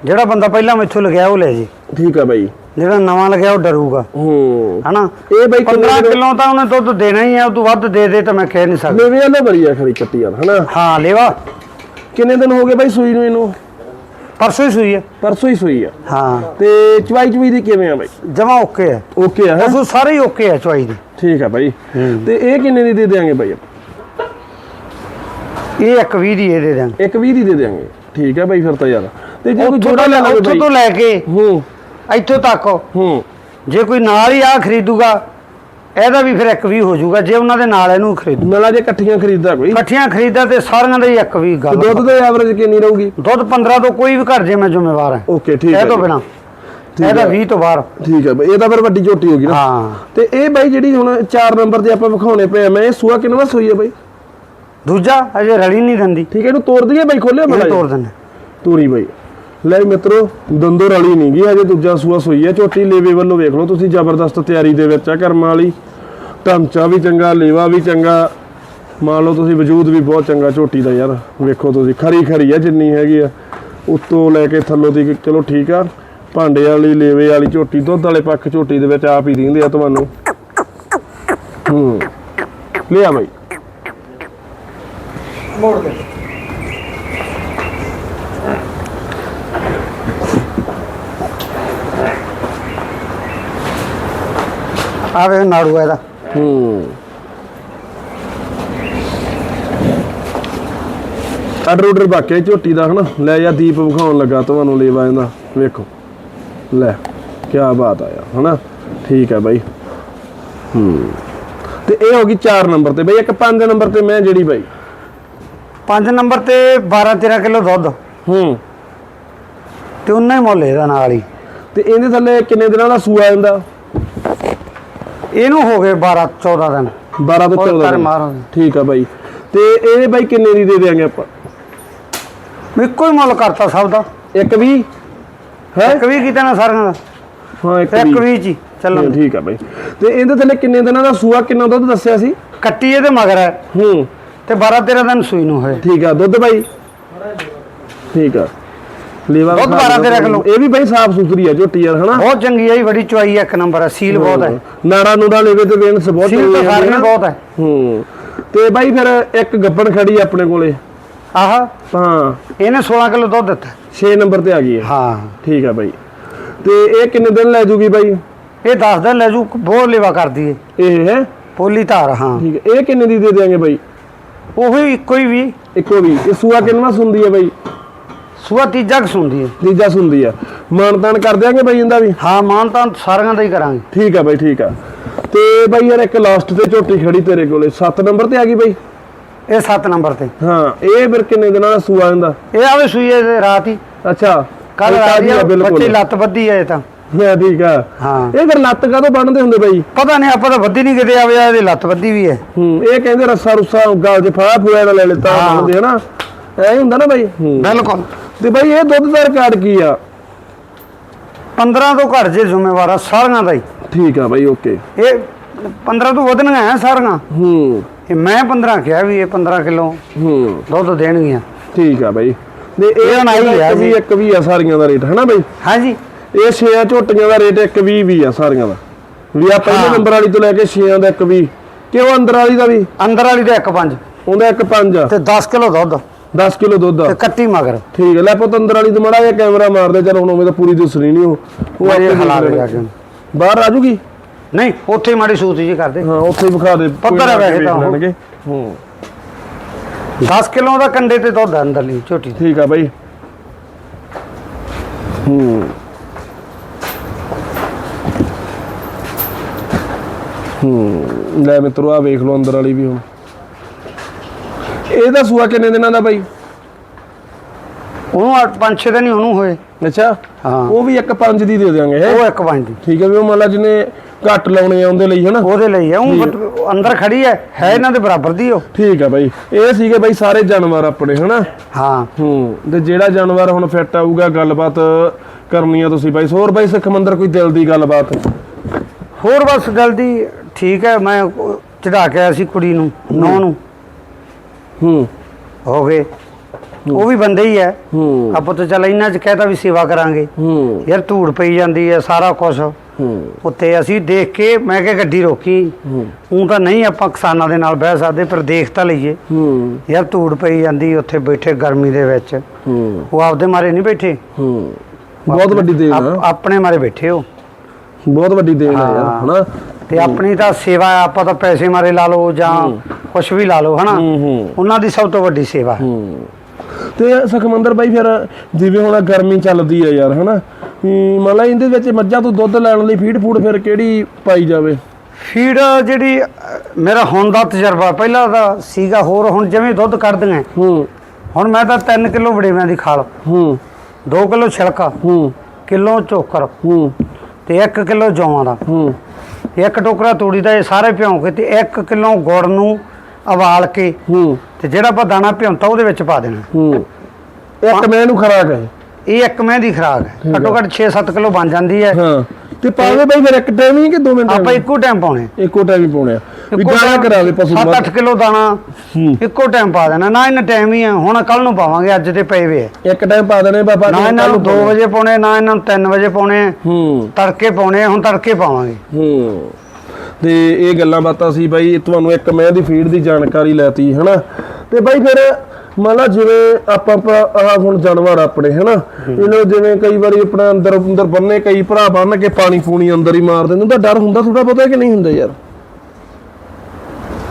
ਜਿਹੜਾ ਬੰਦਾ ਪਹਿਲਾਂ ਮੈਥੋਂ ਲਗਿਆ ਉਹ ਲੈ ਜੇ। ਠੀਕ ਆ ਬਾਈ। ਜਿਹੜਾ ਨਵਾਂ ਲਗਿਆ ਉਹ ਡਰੂਗਾ। ਹੂੰ। ਹਨਾ? ਇਹ ਬਾਈ 15 ਕਿਲੋ ਤਾਂ ਉਹਨੇ ਦੁੱਧ ਦੇਣਾ ਹੀ ਆ ਉਹ ਤੋਂ ਵੱਧ ਦੇ ਦੇ ਤਾਂ ਮੈਂ ਕਹਿ ਨਹੀਂ ਸਕਦਾ। ਮੇਵੇ ਵਾਲਾ ਬੜੀ ਆ ਖਰੀ ਕੱਟੀ ਯਾਰ ਹਨਾ? ਹਾਂ ਲੇਵਾ ਕਿੰਨੇ ਦਿਨ ਹੋ ਗਏ ਬਾਈ ਸੂਈ ਨੂੰ ਇਹਨੂੰ? ਪਰਸੋਂ ਹੀ ਸੂਈ ਹੈ ਪਰਸੋਂ ਹੀ ਸੂਈ ਆ। ਹਾਂ। ਤੇ ਚਵਾਈ ਚਵਾਈ ਦੀ ਕਿਵੇਂ ਆ ਬਾਈ? ਜਮਾ ਓਕੇ ਹੈ ਓਕੇ ਆ ਹੈਂ? ਸਾਰੇ ਹੀ ਓਕੇ ਹੈ ਚਵਾਈ ਦੀ। ਠੀਕ ਆ ਬਾਈ। ਤੇ ਇਹ ਕਿੰਨੇ ਦੀ ਦੇ ਦੇਾਂਗੇ ਬਾਈ? ਇਹ ਇੱਕ 20 ਦੀ ਇਹ ਦੇ ਦਾਂਗੇ ਇੱਕ 20 ਦੀ ਦੇ ਦੇਾਂਗੇ ਠੀਕ ਆ ਬਾਈ ਫਿਰ ਤਾਂ ਯਾਰ। ਤੇ ਜੇ ਕੋਈ ਜੋੜਾ ਤੋਂ ਲੈ ਲੈ ਲਵੇ ਉੱਥੋਂ ਤੋਂ ਲੈ ਕੇ ਹੂੰ। ਇੱਥੋਂ ਤੱਕ। ਹੂੰ। ਜੇ ਕੋਈ ਨਾਲ ਹੀ ਆ ਖਰੀਦੂਗਾ ਇਹਦਾ ਵੀ ਫਿਰ ਇੱਕ ਵੀ ਹੋ ਜਾਊਗਾ ਜੇ ਉਹਨਾਂ ਦੇ ਨਾਲ ਇਹਨੂੰ ਖਰੀਦੂ ਨਾਲਾ ਜੇ ਇਕੱਠੀਆਂ ਖਰੀਦਦਾ ਕੋਈ? ਇਕੱਠੀਆਂ ਖਰੀਦਾ ਤੇ ਸਾਰੀਆਂ ਦਾ ਹੀ ਇੱਕ ਵੀ ਤੇ ਗੱਲ ਦੁੱਧ ਦੇ ਐਵਰੇਜ ਕਿੰਨੀ ਰਹੂਗੀ? ਦੁੱਧ 15 ਤੋਂ ਕੋਈ ਵੀ ਘਰ ਜੇ ਮੈਂ ਜ਼ਿੰਮੇਵਾਰ ਹਾਂ। ਓਕੇ ਠੀਕ ਹੈ ਇਹ ਤੋਂ ਜੀ। ਬਿਨਾ। ਠੀਕ ਇਹਦਾ ਹੈ। 20 ਤੋਂ ਬਾਹਰ। ਠੀਕ ਹੈ ਬਈ ਇਹ ਤਾਂ ਫਿਰ ਵੱਡੀ ਝੋਟੀ ਹੋ ਗਈ ਨਾ। ਹਾਂ। ਤੇ ਇਹ ਬਾਈ ਜਿਹੜੀ ਹੁਣ 4 ਨੰਬਰ ਤੇ ਆਪਾਂ ਵਿਖਾਉਣੇ ਪਏ ਆ ਮੈਂ ਇਹ ਸੂਆ ਕਿੰਨਵਾ ਸੂਈ ਹੈ ਬਾਈ? ਦੂਜਾ ਅਜੇ ਰਲੀ ਨਹੀਂ ਦਿੰਦੀ। ਠੀਕ ਹੈ ਇਹਨੂੰ ਤੋੜ ਦਈਏ ਬਾਈ ਇਹ ਮੜਾ ਤੋੜ ਦਿੰਦੇ। ਤੂਰੀ ਬਾਈ। ਲੈ ਮਿੱਤਰੋ, ਦੰਦੋ ਰਲੀ ਨਹੀਂ ਗਈ, ਹਜੇ ਦੂਜਾ ਸੂਆ ਸੂਈ ਹੈ, ਝੋਟੀ ਲੇਵੇ ਵੱਲੋਂ ਵੇਖ ਲਓ ਤੁਸੀਂ, ਜ਼ਬਰਦਸਤ ਤਿਆਰੀ ਦੇ ਵਿੱਚ ਆ ਕਰਮਾਂ ਵਾਲੀ। ਢਾਂਚਾ ਵੀ ਚੰਗਾ, ਲੇਵਾ ਵੀ ਚੰਗਾ। ਮੰਨ ਲਓ ਤੁਸੀਂ ਵਜੂਦ ਵੀ ਬਹੁਤ ਚੰਗਾ ਝੋਟੀ ਦਾ ਯਾਰ, ਵੇਖੋ ਤੁਸੀਂ, ਖਰੀ ਖਰੀ ਆ ਜਿੰਨੀ ਹੈਗੀ ਆ। ਉੱਤੋਂ ਲੈ ਕੇ ਥੱਲੋਂ ਦੀ ਚਲੋ ਠੀਕ ਆ, ਭਾਂਡੇ ਵਾਲੀ, ਲੇਵੇ ਵਾਲੀ ਝੋਟੀ, ਦੁੱਧ ਵਾਲੇ ਪੱਖ ਝੋਟੀ ਦੇ ਵਿੱਚ ਆਪ ਹੀ ਦਿੰਦੇ ਆ ਤੁਹਾਨੂੰ। ਹੂੰ, ਲਿਆ ਬਾਈ। ਮੋੜ ਦੇ। ਆ ਵੇ ਨਾੜੂ ਆ ਇਹਦਾ। ਹੂੰ। ਆਰਡਰ ਆਰਡਰ ਬਾਕਿਆ ਝੋਟੀ ਦਾ ਹਨਾ। ਲੈ ਜਾ ਦੀਪ ਵਿਖਾਉਣ ਲੱਗਾ ਤੁਹਾਨੂੰ ਲੇਵਾ ਇਹਦਾ। ਵੇਖੋ। ਲੈ ਕੀ ਬਾਤ ਆਇਆ ਹਨਾ? ਠੀਕ ਹੈ ਬਾਈ। ਹੂੰ। ਤੇ ਇਹ ਹੋ ਗਈ 4 ਨੰਬਰ ਤੇ। ਬਾਈ ਇੱਕ 5 ਨੰਬਰ ਤੇ ਮੈਂ ਜਿਹੜੀ ਬਾਈ। 5 ਨੰਬਰ ਤੇ 12 13 ਕਿਲੋ ਦੁੱਧ। ਹੂੰ। ਤੇ ਉਹਨਾਂ ਹੀ ਮੁੱਲ ਇਹਦਾ ਨਾਲ ਹੀ। ਤੇ ਇਹਦੇ ਥੱਲੇ ਕਿੰਨੇ ਦਿਨਾਂ ਦਾ ਸੂਆ ਜਾਂਦਾ ਇਹਨੂੰ ਹੋ ਗਏ 12 14 ਦਿਨ। 12 ਤੋਂ ਹੋਰ 14 ਕਰ ਦਿਨ। ਮਾਰੋ। ਠੀਕ ਆ ਬਾਈ। ਤੇ ਇਹ ਬਾਈ ਕਿੰਨੇ ਦੀ ਦੇ ਦੇਾਂਗੇ ਆਪਾਂ? ਇੱਕੋ ਹੀ ਮੁੱਲ ਕਰਤਾ ਸਭ ਦਾ। ਇੱਕ ਵੀ ਹੈ? ਇੱਕ ਵੀ ਕੀਤਾ ਨਾ ਸਾਰਿਆਂ ਦਾ। ਹਾਂ ਇੱਕ ਇੱਕ ਵੀ ਜੀ ਚੱਲੋ। ਠੀਕ ਆ ਬਾਈ। ਤੇ ਇਹਦੇ ਥੱਲੇ ਕਿੰਨੇ ਦਿਨਾਂ ਦਾ ਸੂਆ ਕਿੰਨਾ ਦੁੱਧ ਦੱਸਿਆ ਸੀ? ਕੱਟੀ ਇਹਦੇ ਮਗਰ ਹੈ। ਹੂੰ। ਤੇ 12 13 ਦਿਨ ਸੂਈ ਨੂੰ ਹੋਏ। ਠੀਕ ਆ ਦੁੱਧ ਬਾਈ? ਠੀਕ ਆ। ਲੀਵਾ ਦੁੱਧ 12 13 ਕਿਲੋ। ਇਹ ਵੀ ਬਾਈ ਸਾਫ਼ ਸੁਥਰੀ ਆ ਝੋਟੀ ਯਾਰ ਹਨਾ? ਬਹੁਤ ਚੰਗੀ ਹੈ ਜੀ ਬੜੀ ਚੁਆਈ ਹੈ ਇੱਕ ਨੰਬਰ ਹੈ। ਸੀਲ ਬਹੁਤ ਹੈ ਨਾੜਾ ਨੂੜਾ ਲੇਵੇ ਤੇ ਵੇਨਸ ਬਹੁਤ ਸੀਲ ਤਾਂ ਆ ਸਾਰੀਆਂ। ਬਹੁਤ ਹੈ ਹੂੰ। ਤੇ ਬਾਈ ਫਿਰ ਇੱਕ ਗੱਬਣ ਖੜੀ ਆ ਆਪਣੇ ਕੋਲੇ। ਆਹ। ਹਾਂ। ਇਹਨੇ 16 ਕਿਲੋ ਦੁੱਧ ਦਿੱਤਾ। 6 ਨੰਬਰ ਤੇ ਆ ਗਈ ਹੈ ਹਾਂ। ਠੀਕ ਆ ਬਾਈ। ਤੇ ਇਹ ਕਿੰਨੇ ਦਿਨ ਲੈ ਜੂਗੀ ਬਾਈ? ਇਹ 10 ਦਿਨ ਲੈ ਜੂ ਬਹੁਤ ਲੇਵਾ ਕਰਦੀ ਏ। ਇਹ ਹੈ? ਪੋਲੀ ਧਾਰ ਹਾਂ। ਠੀਕ ਇਹ ਕਿੰਨੇ ਦੀ ਦੇ ਦੇਾਂਗੇ ਬਾਈ? ਉਹੀ ਇੱਕੋ ਹੀ ਵੀ ਇੱਕੋ ਵੀ ਇਹ ਸੂਆ ਕਿੰਨਵਾ ਸੁੰਦੀ ਹੈ ਬਾਈ? ਸੂਆ ਤੀਜਾ ਕਸੁੰਦੀ ਏ ਤੀਜਾ ਸੁੰਦੀ ਆ। ਮਾਨਤਾਨ ਕਰ ਦਿਆਂਗੇ ਬਾਈ ਇਹਦਾ ਵੀ? ਹਾਂ ਮਾਨ ਤਾਂ ਸਾਰਿਆਂ ਦਾ ਹੀ ਕਰਾਂਗੇ। ਠੀਕ ਆ ਬਾਈ ਠੀਕ ਆ। ਤੇ ਬਾਈ ਯਾਰ ਇੱਕ ਲਾਸਟ ਤੇ ਝੋਟੀ ਖੜੀ ਤੇਰੇ ਕੋਲੇ। 7 ਨੰਬਰ ਤੇ ਆ ਗਈ ਬਾਈ? ਇਹ 7 ਨੰਬਰ ਤੇ। ਹਾਂ ਇਹ ਫਿਰ ਕਿੰਨੇ ਦਿਨਾਂ ਦਾ ਸੂਆ ਇਹਦਾ? ਇਹ ਆਵੇ ਸੂਈ ਹੈ ਰਾਤ ਹੀ। ਅੱਛਾ ਕੱਲ ਇਹ ਰਾਤ ਤਾਜ਼ੀ ਆ ਹੀ ਬਿਲਕੁਲ। ਬੱਚੇ ਲੱਤ ਬੱਧੀ ਹੈ ਇਹ ਤਾਂ। ਹਾਂ ਠੀਕ ਆ। ਹਾਂ। ਇਹ ਫਿਰ ਲੱਤ ਕਾਹਤੋਂ ਬੰਨਦੇ ਹੁੰਦੇ ਬਾਈ? ਪਤਾ ਨਹੀਂ ਆਪਾਂ ਤਾਂ ਬੱਧੀ ਨਹੀਂ ਕਿਤੇ ਆਵੇ ਇਹਦੀ ਲੱਤ ਬੱਧੀ ਵੀ ਹੈ। ਹੂੰ ਇਹ ਕਹਿੰਦੇ ਰੱਸਾ ਰੁੱਸਾ ਗਾਲ 'ਚ ਫਾਹ ਫੂਆ ਦਾ ਲੈ ਲੈਤਾ ਹਾਂ। ਬੰਨਦੇ ਹਨਾ? ਐ ਹੁੰਦਾ ਨਾ ਬਾਈ? ਹੂੰ। ਬਿਲਕੁਲ। ਤੇ ਬਾਈ ਇਹ ਦੁੱਧ ਦਾ ਰਿਕਾਰਡ ਕੀ ਆ? 15 ਤੋਂ ਘੱਟ ਜੇ ਜ਼ਿੰਮੇਵਾਰ ਆ ਸਾਰਿਆਂ ਦਾ ਹੀ। ਠੀਕ ਆ ਬਾਈ ਓਕੇ। ਇਹ 15 ਤੋਂ ਵਧਣੀਆਂ ਹੈ ਸਾਰੀਆਂ। ਹੂੰ। ਇਹ ਮੈਂ 15 ਕਿਹਾ ਵੀ ਇਹ 15 ਕਿਲੋ ਹੂੰ। ਦੁੱਧ ਦੇਣਗੀਆਂ। ਠੀਕ ਆ ਬਾਈ। ਤੇ ਇਹ ਆਈ ਆ ਵੀ। ਇੱਕ ਵੀ ਆ ਸਾਰੀਆਂ ਦਾ ਰੇਟ ਹਨਾ ਬਾਈ? ਹਾਂਜੀ। ਇਹ ਛੇਆਂ ਝੋਟੀਆਂ ਦਾ ਰੇਟ ਇੱਕ ਵੀਹ ਵੀ ਆ ਸਾਰੀਆਂ ਦਾ। ਵੀ ਆ ਪਹਿਲੇ। ਨੰਬਰ ਵਾਲੀ ਤੋਂ ਲੈ ਕੇ ਛੇਆਂ ਦਾ ਇੱਕ ਵੀਹ। ਕਿਉਂ ਅੰਦਰ ਵਾਲੀ ਦਾ ਵੀ? ਅੰਦਰ ਵਾਲੀ ਦੇ 1.5 ਉਹਦਾ ਇੱਕ ਪੰਜ ਆ। ਤੇ 10 ਕਿਲੋ ਦੁੱਧ। 10 ਕਿਲੋ ਦੁੱਧ ਆ। ਤੇ ਕੱਟੀ ਮਗਰ। ਠੀਕ ਹੈ ਲੈ ਪੁੱਤ ਅੰਦਰ ਵਾਲੀ ਤੋਂ ਮੜਾ ਜਿਹਾ ਕੈਮਰਾ ਮਾਰਦੇ ਚਲ ਹੁਣ ਉਵੇਂ ਤਾਂ ਪੂਰੀ ਦਿਸਣੀ ਨਹੀਂ ਉਹ। ਉਹ ਆਪੇ ਦੇਖ ਹਲਾ ਲੈਣਗੇ। ਦੇਗਾ ਕਿ। ਬਾਹਰ ਆ ਜੂਗੀ? ਨਹੀਂ ਉੱਥੇ ਹੀ ਮਾੜੀ ਸੂਤ ਜੀ ਕਰਦੇ ਹਾਂ ਉੱਥੇ ਹੀ ਵਿਖਾ ਦੇ। ਕੋਈ ਪੱਧਰ ਆ ਵੈਸੇ ਵੇਖ ਤਾਂ ਉਹ। ਲੈਣਗੇ। ਹੂੰ। 10 ਕਿਲੋ ਦਾ ਕੰਡੇ ਤੇ ਦੁੱਧ ਆ ਅੰਦਰਲੀ ਝੋਟੀ ਦੀ। ਠੀਕ ਆ ਬਾਈ। ਹੂੰ। ਹੂੰ। ਲੈ ਮਿੱਤਰੋ ਆ ਵੇਖ ਲਓ ਅੰਦਰ ਵਾਲੀ ਵੀ ਹੁਣ। ਇਹਦਾ ਸੂਆ ਕਿੰਨੇ ਦਿਨਾਂ ਦਾ ਬਾਈ? ਉਹਨੂੰ 5-6 ਦਿਨ ਹੀ ਉਹਨੂੰ ਹੋਏ। ਅੱਛਾ। ਹਾਂ। ਉਹ ਵੀ ਇੱਕ ਪੰਜ ਦੀ ਦੇ ਦਿਆਂਗੇ ਹੈਂ? ਉਹ ਇੱਕ ਪੰਜ ਦੀ। ਠੀਕ ਹੈ ਵੀ ਉਹ ਮੰਨ ਲਾ ਜਿਹਨੇ ਘੱਟ ਲਾਉਣੇ ਆ ਉਹਦੇ ਲਈ ਹਨਾ? ਉਹਦੇ ਲਈ ਹੈ ਉਹ ਅੰਦਰ ਖੜੀ ਹੈ ਹੈ ਇਹਨਾਂ ਦੇ ਬਰਾਬਰ ਦੀ ਉਹ। ਠੀਕ ਆ ਬਾਈ। ਇਹ ਸੀਗੇ ਬਾਈ ਸਾਰੇ ਜਾਨਵਰ ਆਪਣੇ ਹਨਾ? ਹਾਂ। ਹੂੰ। ਤੇ ਜਿਹੜਾ ਜਾਨਵਰ ਹੁਣ ਫਿੱਟ ਆਊਗਾ ਗੱਲਬਾਤ ਕਰਨੀ ਆ ਤੁਸੀਂ ਬਾਈ। ਹੋਰ ਬਾਈ ਸਿੱਖ ਮੰਦਰ ਕੋਈ ਦਿਲ ਦੀ ਗੱਲਬਾਤ? ਹੋਰ ਬਸ ਜਲਦੀ ਠੀਕ ਹੈ ਮੈਂ ਚੜਾ ਕੇ ਆਇਆ ਸੀ ਕੁੜੀ ਨੂੰ ਨੌ ਨੂੰ। ਹੂੰ। ਹੋ। ਗਏ ਉਹ ਵੀ ਬੰਦੇ ਹੀ ਹੈ। ਹੂੰ। ਆਪਾਂ ਤਾਂ ਚੱਲ ਇਹਨਾਂ ਚ ਕਹਿਤਾ ਵੀ ਸੇਵਾ ਕਰਾਂਗੇ। ਹੂੰ। ਯਾਰ ਧੂੜ ਪਈ ਜਾਂਦੀ ਹੈ ਸਾਰਾ ਕੁਝ ਹੂੰ। ਉੱਤੇ ਅਸੀਂ ਦੇਖ ਕੇ ਮੈਂ ਕਿਹਾ ਗੱਡੀ ਰੋਕੀ। ਹੂੰ। ਤਾਂ ਨਹੀਂ ਆਪਾਂ ਕਿਸਾਨਾਂ ਦੇ ਨਾਲ ਬਹਿ ਸਕਦੇ ਪਰ ਦੇਖ ਤਾਂ ਲਈਏ। ਹੂੰ। ਯਾਰ ਧੂੜ ਪਈ ਜਾਂਦੀ ਉੱਥੇ ਬੈਠੇ ਗਰਮੀ ਦੇ ਵਿੱਚ। ਹੂੰ। ਉਹ ਆਪਦੇ ਮਾਰੇ ਨਹੀਂ ਬੈਠੇ। ਹੂੰ। ਬਹੁਤ ਵੱਡੀ ਦੇਣ ਆਪਣੇ ਮਾਰੇ ਬੈਠੇ ਹੋ ਬਹੁਤ ਵੱਡੀ ਦੇਣ ਆ ਯਾਰ ਹਾਂ। ਹਨਾ? ਤੇ ਆਪਣੀ ਤਾਂ ਸੇਵਾ ਆਪਾਂ ਤਾਂ ਪੈਸੇ ਮਾਰੇ ਲਾ ਲਓ ਜਾਂ ਕੁਝ ਵੀ ਲਾ ਲਓ ਹਨਾ? ਉਹਨਾਂ ਦੀ ਸਭ ਤੋਂ ਵੱਡੀ ਸੇਵਾ ਹੂੰ। ਤੇ ਸੁਖਮੰਦਰ ਬਾਈ ਫਿਰ ਜਿਵੇਂ ਹੁਣ ਗਰਮੀ ਚੱਲਦੀ ਆ ਯਾਰ ਹਨਾ? ਮੰਨ ਲਾ ਇਹਦੇ ਵਿੱਚ ਮੱਝਾਂ ਤੋਂ ਦੁੱਧ ਲੈਣ ਲਈ ਫੀਡ ਫੂਡ ਫਿਰ ਕਿਹੜੀ ਪਾਈ ਜਾਵੇ? ਫੀਡ ਜਿਹੜੀ ਮੇਰਾ ਹੁਣ ਦਾ ਤਜਰਬਾ ਪਹਿਲਾਂ ਦਾ ਸੀਗਾ ਹੋਰ ਹੁਣ ਜਿਵੇਂ ਦੁੱਧ ਕੱਢਦੀਆਂ ਹੂੰ। ਹੁਣ ਮੈਂ ਤਾਂ 3 ਕਿਲੋ ਵੜੇਵਿਆਂ ਦੀ ਖਾਲ ਹੂੰ। 2 ਕਿਲੋ ਛਿਲਕਾ ਹੂੰ। ਕਿਲੋ ਚੋਕਰ ਹੂੰ। ਤੇ 1 ਕਿਲੋ ਜੌਆਂ ਦਾ। ਹੂੰ। ਇੱਕ ਟੋਕਰਾ ਤੂੜੀ ਦਾ ਇਹ ਸਾਰੇ ਭਿਉਂ ਕੇ ਤੇ 1 ਕਿਲੋ ਗੁੜ ਨੂੰ ਉਬਾਲ ਕੇ ਹੂੰ। ਤੇ ਜਿਹੜਾ ਆਪਾਂ ਦਾਣਾ ਭਿਉਂਤਾ ਉਹਦੇ ਵਿੱਚ ਪਾ ਦੇਣਾ। ਹੂੰ। ਇੱਕ ਮੈਂ ਇਹਨੂੰ ਖਰਾਕ ਹੈ। ਇਹ ਇੱਕ ਮਹਿ ਦੀ ਖਰਾਕ ਹੈ। ਘੱਟੋ ਘੱਟ 6-7 ਕਿਲੋ ਬਣ ਜਾਂਦੀ ਹੈ। ਹਾਂ। ਤੇ ਪਾਵੇ ਬਾਈ ਫਿਰ ਇੱਕ ਟਾਈਮ ਹੀ ਕਿ ਦੋ ਮਿੰਟ ਆਪਾਂ ਇੱਕੋ ਟਾਈਮ ਪਾਉਣੇ। ਇੱਕੋ ਟਾਈਮ ਹੀ ਪਾਉਣੇ ਆ। ਵੀ ਗਾਣਾ ਕਰਾਵੇ ਪਸ਼ੂ ਨੂੰ 7-8 ਕਿਲੋ ਦਾਣਾ। ਇੱਕੋ ਟਾਈਮ ਪਾ ਦੇਣਾ। ਨਾ ਇਹਨਾਂ ਟਾਈਮ ਹੀ ਆ ਹੁਣ ਕੱਲ ਨੂੰ ਪਾਵਾਂਗੇ ਅੱਜ ਤੇ ਪਏ ਵੇ। ਇੱਕ ਟਾਈਮ ਪਾ ਦੇਣੇ ਬਾਬਾ ਨਾ ਇਹਨਾਂ ਨੂੰ 2 ਵਜੇ ਪਾਉਣੇ ਨਾ ਇਹਨਾਂ ਨੂੰ 3 ਵਜੇ ਪਾਉਣੇ। ਹੂੰ। ਤੜਕੇ ਪਾਉਣੇ ਹੁਣ ਤੜਕੇ ਪਾਵਾਂਗੇ। ਹੂੰ। ਤੇ ਇਹ ਗੱਲਾਂ ਬਾਤਾਂ ਸੀ ਬਾਈ ਤੁਹਾਨੂੰ ਇੱਕ ਮੈਂ ਦੀ ਫੀਡ ਦੀ ਜਾਣਕਾਰੀ ਲੈਤੀ ਹਨਾ? ਤੇ ਬਾਈ ਫਿਰ ਮੰਨ ਲਾ ਜਿਵੇਂ ਆਪਾਂ ਆਹ ਹੁਣ ਜਾਨਵਰ ਆਪਣੇ ਹਨਾ? ਇਹਨਾਂ ਜਿਵੇਂ ਕਈ ਵਾਰੀ ਆਪਣਾ ਅੰਦਰ ਅੰਦਰ ਬੰਨੇ ਕਈ ਭਰਾ ਬੰਨ ਕੇ ਪਾਣੀ ਪੂਣੀ ਅੰਦਰ ਹੀ ਮਾਰ ਦਿੰਦੇ ਉਹਦਾ ਡਰ ਹੁੰਦਾ ਥੋੜਾ ਪਤਾ ਕਿ ਨਹੀਂ ਹੁੰਦਾ ਯਾਰ?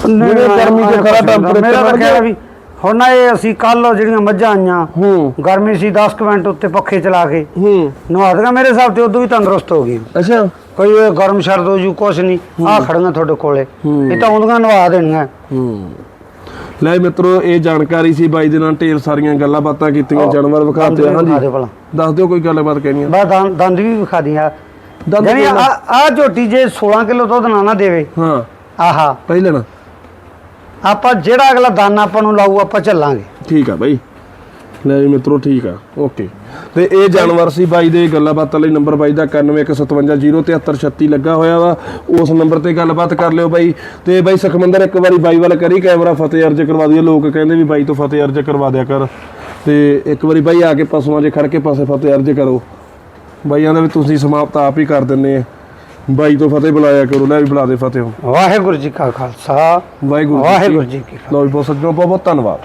ਜਿਵੇਂ ਗਰਮੀ 'ਚ ਖਰਾ temperature ਮੇਰਾ ਤਾਂ। ਵੀ ਹੁਣ ਨਾ ਇਹ ਅਸੀਂ ਕੱਲ ਜਿਹੜੀਆਂ ਮੱਝਾਂ ਆਈਆਂ ਹੂੰ। ਗਰਮੀ ਸੀ 10 ਕੁ ਮਿੰਟ ਉੱਤੇ ਪੱਖੇ ਚਲਾ ਕੇ। ਹੂੰ। ਨਵਾ ਦਗਾ ਮੇਰੇ ਹਿਸਾਬ ਤੇ ਉਦੋਂ ਵੀ ਤੰਦਰੁਸਤ ਹੋ ਗਈ। ਅੱਛਾ। ਕੋਈ ਇਹ ਗਰਮ ਸ਼ਰਦ ਹੋ ਜੂ ਕੁਛ ਨਹੀਂ। ਆ ਖੜੀਆਂ ਤੁਹਾਡੇ ਕੋਲੇ। ਇਹ ਤਾਂ ਆਉਂਦੀਆਂ ਨਵਾ ਦੇਣੀਆਂ। ਹੂੰ। ਲੈ ਮਿੱਤਰੋ ਇਹ ਜਾਣਕਾਰੀ ਸੀ ਬਾਈ ਦੇ ਨਾਲ ਢੇਰ ਸਾਰੀਆਂ ਗੱਲਾਂ ਬਾਤਾਂ ਕੀਤੀਆਂ ਜਾਨਵਰ ਵਿਖਾਤੇ ਹਾਂਜੀ। ਦੱਸ ਦਿਓ ਕੋਈ ਗੱਲਬਾਤ ਕਹਿਣੀ ਆ। ਬਸ ਦੰਦ ਵੀ ਵਿਖਾ ਦਿਆਂ। ਦੰਦ? ਆ ਆ ਝੋਟੀ ਜੇ 16 ਕਿਲੋ ਦੁੱਧ ਨਾ ਨਾ ਦੇਵੇ। ਹਾਂ। ਆਹਾ। ਪਹਿਲੇ ਨਾ। ਆਪਾਂ ਜਿਹੜਾ ਅਗਲਾ ਦਾਨ ਆਪਾਂ ਨੂੰ ਲਾਊ, ਆਪਾਂ ਚੱਲਾਂਗੇ। ਠੀਕ ਆ ਬਾਈ। ਲੈ ਜੀ ਮਿੱਤਰੋ, ਠੀਕ ਆ। ਓਕੇ। ਤੇ ਇਹ ਜਾਨਵਰ ਸੀ ਬਾਈ ਦੇ ਗੱਲਾਂ ਬਾਤਾਂ ਲਈ ਨੰਬਰ ਬਾਈ ਦਾ 911507307336 ਲੱਗਾ ਹੋਇਆ ਵਾ। ਉਸ ਨੰਬਰ ਤੇ ਗੱਲਬਾਤ ਕਰ ਲਿਓ ਬਾਈ। ਤੇ ਬਾਈ ਸੁਖਮੰਦਰ, ਇੱਕ ਵਾਰੀ ਬਾਈ ਵੱਲ ਕਰੀ ਕੈਮਰਾ, ਫਤਿਹ ਅਰਜ ਕਰਵਾ ਦਿਓ। ਲੋਕ ਕਹਿੰਦੇ ਵੀ ਬਾਈ ਤੋਂ ਫਤਿਹ ਅਰਜ ਕਰਵਾ ਦਿਆ ਕਰ। ਤੇ ਇੱਕ ਵਾਰੀ ਬਾਈ ਆ ਕੇ ਪਸ਼ੂਆਂ 'ਚ ਖੜ ਕੇ ਪਾਸੇ ਫਤਿਹ ਅਰਜ ਕਰੋ। ਬਾਈਆਂ ਦਾ ਵੀ ਤੁਸੀਂ ਸਮਾਪਤ ਆਪ ਹੀ ਕਰ ਦਿੰਨੇ ਆ। ਬਾਈ ਤੋਂ ਫਤਿਹ ਬੁਲਾਇਆ ਕਰੋ ਲੈ ਵੀ ਬੁਲਾ ਦੇ ਫਤਿਹ ਵਾਹਿਗੁਰੂ ਜੀ ਕਾ ਖਾਲਸਾ ਵਾਹਿਗੁਰੂ ਵਾਹਿਗੁਰੂ ਜੀ ਕੀ ਫਤਿਹ ਲਓ ਜੀ ਬਹੁਤ ਸੱਜਣੋ ਬਹੁਤ ਬਹੁਤ ਧੰਨਵਾਦ।